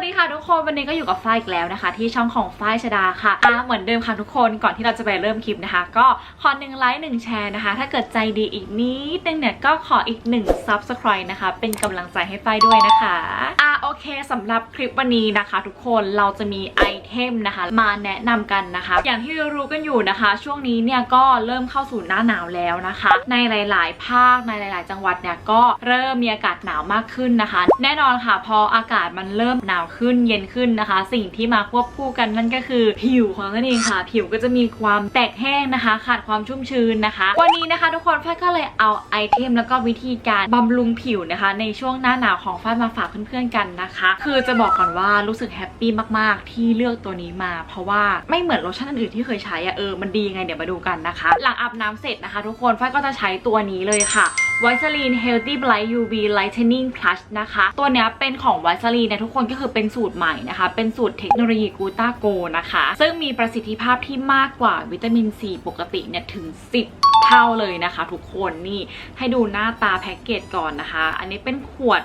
วัสดีค่ะทุกคนวันนี้ก็อยู่กับฝ้ายอีกแล้วนะคะ ที่ช่องของฝ้ายชดาค่ะอะเหมือนเดิมค่ะทุกคนก่อนที่เราจะไปเริ่มคลิปนะคะ ก็ขอหนึ่งไลค์หนึ่งแชร์นะคะ ถ้าเกิดใจดีอีกนิดนึงเนี่ยก็ขออีกหนึ่งซับสไครต์นะคะ เป็นกำลังใจให้ฝ้ายด้วยนะคะอะโอเคสำหรับคลิปวันนี้นะคะ ทุกคนเราจะมีไอ เทมนะคะ มาแนะนำกันนะคะ อย่างที่รู้กันอยู่นะคะ ช่วงนี้เนี่ยก็เริ่มเข้าสู่หน้าหนาวแล้วนะคะ ในหลาย ๆ ภาคในหลาย ๆ จังหวัดเนี่ยก็เริ่มมีอากาศหนาวมากขึ้นนะคะ แน่นอนค่ะ พออากาศมันเริ่มหนาวขึ้นเย็นขึ้นนะคะ สิ่งที่มาควบคู่กันนั่นก็คือ ผิวของนั่นเองค่ะ ผิวก็จะมีความแตกแห้งนะคะ ขาดความชุ่มชื้นนะคะ วันนี้นะคะ ทุกคนฝ้ายก็เลยเอาไอเทม แล้วก็วิธีการบำรุงผิวนะคะ ในช่วงหน้าหนาวของฝ้ายมาฝากเพื่อน ๆ กันนะคะ คือจะบอกก่อนว่ารู้สึกแฮปปี้มาก ๆ ที่เลือกตัวนี้มา เพราะว่าไม่เหมือนโลชั่นอื่นที่เคยใช้อะเออมันดียังไงเดี๋ยวมาดูกันนะคะ หลังอาบน้ำเสร็จนะคะ ทุกคนฝ้ายก็จะใช้ตัวนี้เลยค่ะไวซาลีน Healthy Bright UV Lightening Plus นะคะ ตัวเนี้ยเป็นของไวซาลีนเนี่ยทุกคนก็คือเป็นสูตรใหม่นะคะ เป็นสูตรเทคโนโลยีกูต้าโกนะคะ ซึ่งมีประสิทธิภาพที่มากกว่าวิตามินซีปกติเนี่ยถึง 10 เท่าเลยนะคะทุกคนนี่ให้ดูหน้าตาแพ็กเกจก่อนนะคะ อันนี้เป็นขวด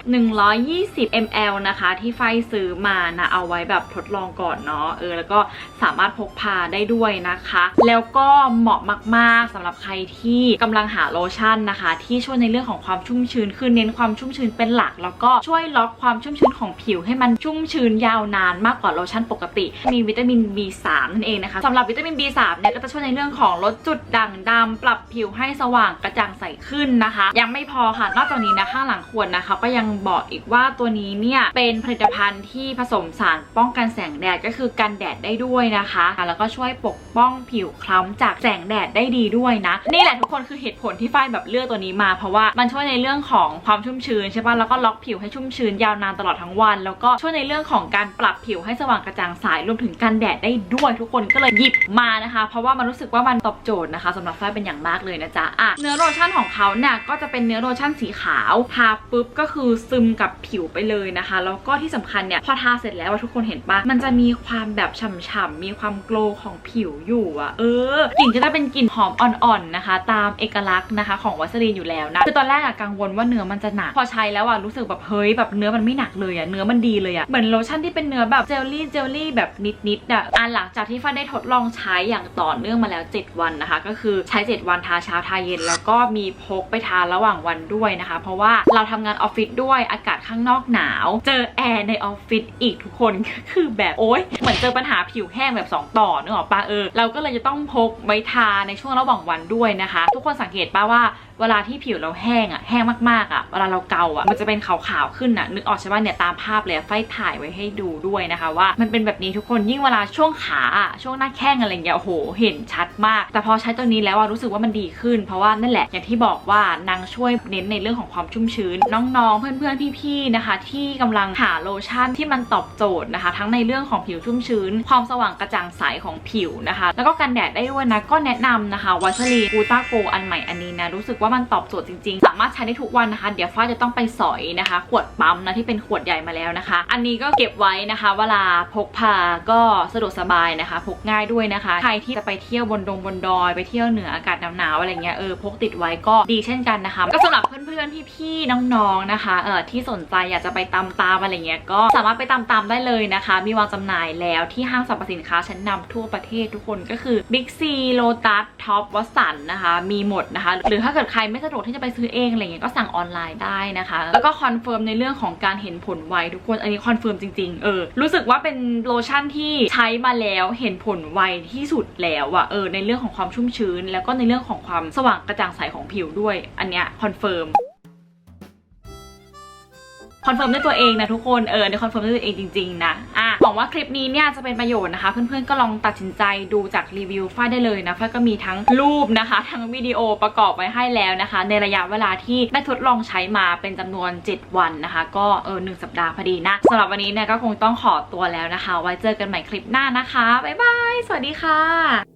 120 ml นะคะที่ไฟซื้อมานะเอาไว้แบบทดลองก่อนเนาะเออแล้วก็สามารถพกพาได้ด้วยนะคะ แล้วก็เหมาะมากๆสำหรับใครที่กำลังหาโลชั่นนะคะ ที่ช่วยในเรื่องของความชุ่มชื้นคือเน้นความชุ่มชื้นเป็นหลัก แล้วก็ช่วยล็อกความชุ่มชื้นของผิวให้มันชุ่มชื้นยาวนานมากกว่าโลชั่นปกติ มีวิตามิน B3 นั่นเองนะคะสำหรับวิตามิน B3 เนี่ยก็จะช่วยในเรื่องของลดจุดด่างดำปรับผิวให้สว่างกระจ่างใสขึ้นนะคะ ยังไม่พอค่ะ นอกจากนี้นะข้างหลังขวดนะคะ ก็ยังบอกอีกว่าตัวนี้เนี่ยเป็นผลิตภัณฑ์ที่ผสมสารป้องกันแสงแดดก็คือกันแดดได้ด้วยนะคะ แล้วก็ช่วยปกป้องผิวคล้ำจากแสงแดดได้ดีด้วยนะ นี่แหละทุกคนคือเหตุผลที่ฝ้ายแบบเลือกตัวนี้มา เพราะว่ามันช่วยในเรื่องของความชุ่มชื้นใช่ป่ะแล้วก็ล็อกผิวให้ชุ่มชื้นยาวนานตลอดทั้งวัน แล้วก็ช่วยในเรื่องของการปรับผิวให้สว่างกระจ่างใสรวมถึงกันแดดได้ด้วย ทุกคนก็เลยหยิบมานะคะ เพราะว่ามันรู้สึกว่ามันตอบโจทย์นะคะสำหรับฝ้ายเป็นอย่างมากเลยนะจ๊ะอะเนื้อโลชั่นของเขาเนี่ยก็จะเป็นเนื้อโลชั่นสีขาวทาปุ๊บก็คือซึมกับผิวไปเลยนะคะแล้วก็ที่สำคัญเนี่ยพอทาเสร็จแล้วทุกคนเห็นปะมันจะมีความแบบฉ่ำๆมีความโกลของผิวอยู่อะเออกลิ่นก็จะเป็นกลิ่นหอมอ่อนๆนะคะ ตามเอกลักษณ์นะคะของวัสลีนอยู่แล้วนะคือตอนแรกอะกังวลว่าเนื้อมันจะหนักพอใช้แล้วอะรู้สึกแบบเฮ้ยแบบเนื้อมันไม่หนักเลยอะเนื้อมันดีเลยอะเหมือนโลชั่นที่เป็นเนื้อแบบเจลลี่เจลลี่แบบนิดๆอะอันหลังจากที่ฟ้าได้ทดลองใช้อย่างต่อเนื่องมาแล้ว 7 วันนะคะ ก็คือใช้ 7 วันทาเช้าทาเย็น แล้วก็มีพกไปทาระหว่างวันด้วยนะคะ เพราะว่าเราทำงานออฟฟิศด้วยอากาศข้างนอกหนาว เจอแอร์ในออฟฟิศอีกทุกคนก็คือแบบโอ๊ยเหมือนเจอปัญหาผิวแห้งแบบ 2 ต่อนึกออกปะเออเราก็เลยจะต้องพกไว้ทาในช่วงระหว่างวันด้วยนะคะ ทุกคนสังเกตป้าว่า เวลาที่ผิวเราแห้งอะแห้งมากๆอะเวลาเราเกาอะมันจะเป็นขาวๆขึ้นอะนึกออกใช่ปะเนี่ยตามภาพเลยไฟถ่ายไว้ให้ดูด้วยนะคะว่า มันเป็นแบบนี้ทุกคนยิ่งเวลาช่วงขาอะช่วงหน้าแข้งอะไรอย่างเงี้ยโอ้โหเห็นชัดมาก แต่พอใช้ตัวนี้แล้วอะรู้สึกว่ามันดีขึ้น เพราะว่านั่นแหละอย่างที่บอกว่านางช่วยเน้นในเรื่องของความชุ่มชื้น น้องๆ เพื่อนๆพี่ๆนะคะ ที่กำลังหาโลชั่นที่มันตอบโจทย์นะคะ ทั้งในเรื่องของผิวชุ่มชื้น ความสว่างกระจ่างใสของผิวนะคะ แล้วก็กันแดดได้ด้วยนะก็แนะนำนะคะวัชรีกูตาโกอันใหม่อันนี้นะรู้สึกว่ามันตอบโจทย์จริงๆ สามารถใช้ได้ทุกวันนะคะ เดี๋ยวฟ้าจะต้องไปสอยนะคะ ขวดปั๊มนะที่เป็นขวดใหญ่มาแล้วนะคะ อันนี้ก็เก็บไว้นะคะ เวลาพกพาก็สะดวกสบายนะคะ พกง่ายด้วยนะคะ ใครที่จะไปเที่ยวบนดงบนดอยไปเที่ยวเหนืออากาศหนาวๆอะไรเงี้ยเออพกติดไว้ก็ดีเช่นกันนะคะ ก็สำหรับเพื่อน ๆ พี่ๆ น้องๆ นะคะเออที่สนใจอยากจะไปตามตามอะไรเงี้ยก็สามารถไปตามตามได้เลยนะคะ มีวางจำหน่ายแล้วที่ห้างสรรพสินค้าชั้นนำทั่วประเทศทุกคนก็คือ Big C Lotus Top วัสันนะคะ มีหมดนะคะ หรือถ้าเกิดใครไม่สะดวกที่จะไปซื้อเองอะไรเงี้ยก็สั่งออนไลน์ได้นะคะ แล้วก็คอนเฟิร์มในเรื่องของการเห็นผลไวทุกคนอันนี้คอนเฟิร์มจริงๆเออรู้สึกว่าเป็นโลชั่นที่ใช้มาแล้วเห็นผลไวที่สุดแล้วอะเออในเรื่องของความชุ่มชื้น แล้วก็ในเรื่องของความสว่างกระจ่างใสของผิวด้วย อันเนี้ยคอนเฟิร์ม คอนเฟิร์มด้วยตัวเองนะทุกคนเออในคอนเฟิร์มด้วยตัวเองจริงๆนะอะหวังว่าคลิปนี้เนี่ยจะเป็นประโยชน์นะคะ เพื่อนๆก็ลองตัดสินใจดูจากรีวิวฝ้ายได้เลยนะฝ้ายก็มีทั้งรูปนะคะ ทั้งวิดีโอประกอบไว้ให้แล้วนะคะ ในระยะเวลาที่ได้ทดลองใช้มาเป็นจำนวน 7 วันนะคะ ก็เออหนึ่งสัปดาห์พอดีนะสำหรับวันนี้เนี่ยก็คงต้องขอตัวแล้วนะคะ ไว้เจอกันใหม่คลิปหน้านะคะบ๊ายบายสวัสดีค่ะ